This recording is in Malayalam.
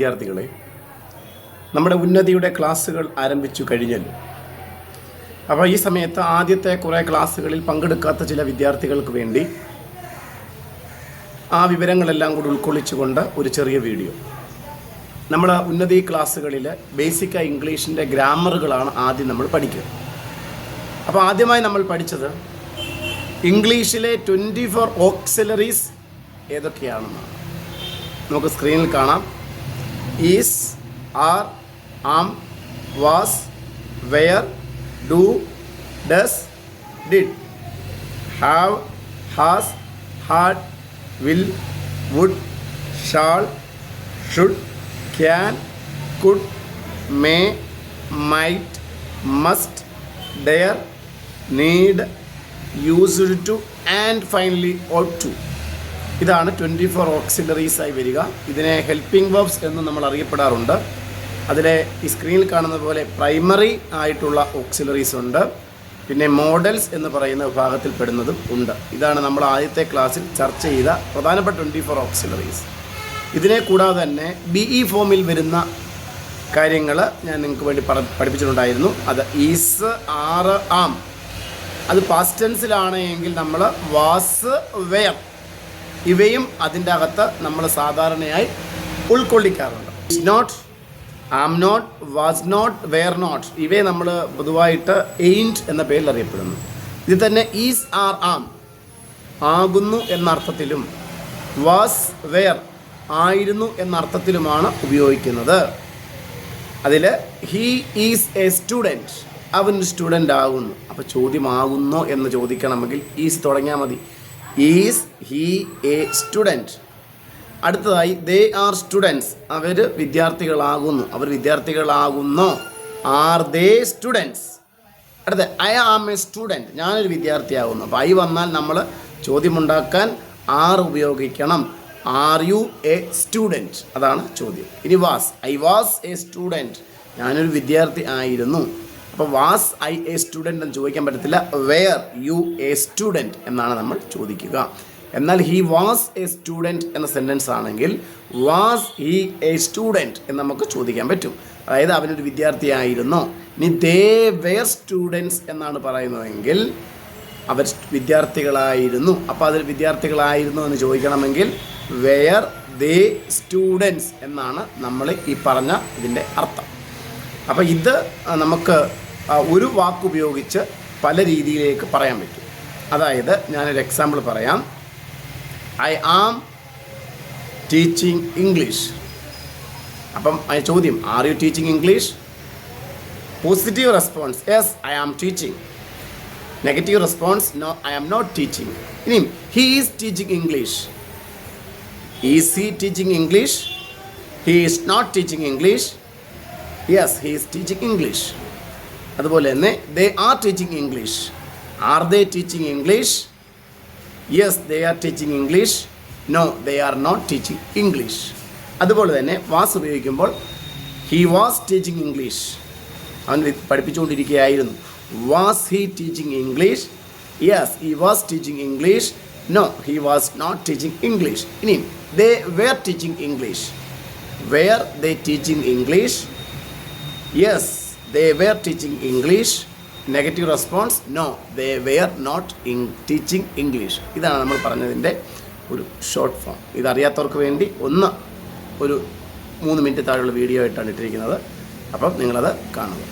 വിദ്യാർത്ഥികളെ നമ്മുടെ ഉന്നതിയുടെ ക്ലാസ്സുകൾ ആരംഭിച്ചു കഴിഞ്ഞല്ലോ. അപ്പോൾ ഈ സമയത്ത് ആദ്യത്തെ കുറേ ക്ലാസ്സുകളിൽ പങ്കെടുക്കാത്ത ചില വിദ്യാർത്ഥികൾക്ക് വേണ്ടി ആ വിവരങ്ങളെല്ലാം കൂടി ഉൾക്കൊള്ളിച്ചുകൊണ്ട് ഒരു ചെറിയ വീഡിയോ. നമ്മൾ ഉന്നതി ക്ലാസ്സുകളിൽ ബേസിക് ഇംഗ്ലീഷിന്റെ ഗ്രാമറുകളാണ് ആദ്യം നമ്മൾ പഠിക്കുക. അപ്പോൾ ആദ്യമായി നമ്മൾ പഠിച്ചത് ഇംഗ്ലീഷിലെ ട്വന്റി ഫോർ ഓക്സിലറീസ് ഏതൊക്കെയാണെന്നാണ്. നമുക്ക് സ്ക്രീനിൽ കാണാം. is are am was were, do does did. Have has had will would shall should can could may might must there, need used to and finally ought to. ഇതാണ് ട്വന്റി ഫോർ ഓക്സിലറീസ് ആയി വരിക. ഇതിനെ ഹെൽപ്പിംഗ് വേർബ്സ് എന്ന് നമ്മൾ അറിയപ്പെടാറുണ്ട്. അതിലെ ഈ സ്ക്രീനിൽ കാണുന്ന പോലെ പ്രൈമറി ആയിട്ടുള്ള ഓക്സിലറീസ് ഉണ്ട്. പിന്നെ മോഡൽസ് എന്ന് പറയുന്ന വിഭാഗത്തിൽ പെടുന്നതും ഉണ്ട്. ഇതാണ് നമ്മൾ ആദ്യത്തെ ക്ലാസ്സിൽ ചർച്ച ചെയ്ത പ്രധാനപ്പെട്ട ട്വന്റി ഫോർ ഓക്സിലറീസ്. ഇതിനെ കൂടാതെ തന്നെ ബി ഇ ഫോമിൽ വരുന്ന കാര്യങ്ങൾ ഞാൻ നിങ്ങൾക്ക് വേണ്ടി പറ പഠിപ്പിച്ചിട്ടുണ്ടായിരുന്നു. അത് ഈസ് ആറ് ആം. അത് പാസ്റ്റ് ടെൻസിലാണ് എങ്കിൽ നമ്മൾ വാസ് വെയർ. ഇവയും അതിന്റെ അകത്ത് നമ്മൾ സാധാരണയായി ഉൾക്കൊള്ളിക്കാറുണ്ട്. Is not am not was not were not ഇവയെ നമ്മൾ പൊതുവായിട്ട് എയിന്റ് എന്ന പേരിൽ അറിയപ്പെടുന്നു. ഇത് തന്നെ ഈസ് ആർ ആം ആകുന്നു എന്ന അർത്ഥത്തിലും വാസ് വെയർ ആയിരുന്നു എന്ന അർത്ഥത്തിലുമാണ് ഉപയോഗിക്കുന്നത്. അതിൽ ഹീ ഈസ് എ സ്റ്റുഡന്റ് അവൻ സ്റ്റുഡന്റ് ആകുന്നു. അപ്പോൾ ചോദ്യമാകുന്നോ എന്ന് ചോദിക്കണമെങ്കിൽ ഈസ് തുടങ്ങിയാൽ മതി. ഈസ് ഹീ എ സ്റ്റുഡന്റ് അടുത്തതായി ദേ ആർ സ്റ്റുഡൻസ് അവർ വിദ്യാർത്ഥികളാകുന്നു. അവർ വിദ്യാർത്ഥികളാകുന്നു. ആർ ദേ സ്റ്റുഡൻസ് അടുത്ത ഐ ആം എ സ്റ്റുഡന്റ് ഞാനൊരു വിദ്യാർത്ഥിയാകുന്നു. അപ്പോൾ ഐ വന്നാൽ നമ്മൾ ചോദ്യമുണ്ടാക്കാൻ ആർ ഉപയോഗിക്കണം. ആർ യു എ സ്റ്റുഡന്റ് അതാണ് ചോദ്യം. ഇനി was I was a student ഞാനൊരു വിദ്യാർത്ഥി ആയിരുന്നു. അപ്പോൾ വാസ് ഐ എ സ്റ്റുഡന്റ് എന്ന് ചോദിക്കാൻ പറ്റത്തില്ല. വെയർ യു എ സ്റ്റുഡന്റ് എന്നാണ് നമ്മൾ ചോദിക്കുക. എന്നാൽ ഹി വാസ് എ സ്റ്റുഡന്റ് എന്ന സെന്റൻസ് ആണെങ്കിൽ വാസ് ഹി എ സ്റ്റുഡന്റ് എന്ന് നമുക്ക് ചോദിക്കാൻ പറ്റും. അതായത് അവനൊരു വിദ്യാർത്ഥിയായിരുന്നു ഇനി ദേ വെയർ സ്റ്റുഡൻസ് എന്നാണ് പറയുന്നതെങ്കിൽ അവർ വിദ്യാർത്ഥികളായിരുന്നു. അപ്പോൾ അതിൽ വിദ്യാർത്ഥികളായിരുന്നു എന്ന് ചോദിക്കണമെങ്കിൽ വെയർ ദേ സ്റ്റുഡൻസ് എന്നാണ് നമ്മൾ ഈ പറഞ്ഞ ഇതിന്റെ അർത്ഥം. അപ്പോൾ ഇത് നമുക്ക് ഒരു വാക്കുപയോഗിച്ച് പല രീതിയിലേക്ക് പറയാൻ പറ്റും. അതായത് ഞാനൊരു എക്സാമ്പിൾ പറയാം. ഐ ആം ടീച്ചിങ് ഇംഗ്ലീഷ് അപ്പം അതിന് ചോദ്യം are you teaching English positive response yes I am teaching negative response no I am not teaching ഇനിയും he is teaching English is he teaching English he is not teaching English yes he is teaching English അതുപോലെ തന്നെ they are teaching English are they teaching English yes they are teaching English no they are not teaching English അതുപോലെ തന്നെ വാസ് ഉപയോഗിക്കുമ്പോൾ ഹി വാസ് ടീച്ചിങ് ഇംഗ്ലീഷ് അവൻ പഠിപ്പിച്ചുകൊണ്ടിരിക്കുകയായിരുന്നു. Was he teaching English yes he was teaching English no he was not teaching English ഇനി they were teaching English were they teaching English yes they were teaching English negative response no they were not in teaching English ഇതാണ് നമ്മൾ പറഞ്ഞതിന്റെ ഒരു ഷോർട്ട് ഫോം ഇതറിയാത്തവർക്ക് വേണ്ടി ഒന്ന് ഒരു മൂന്ന് മിനിറ്റ് താഴെയുള്ള വീഡിയോ ആയിട്ടാണ് ഇട്ടിരിക്കുന്നത്. അപ്പം നിങ്ങളത് കാണുക.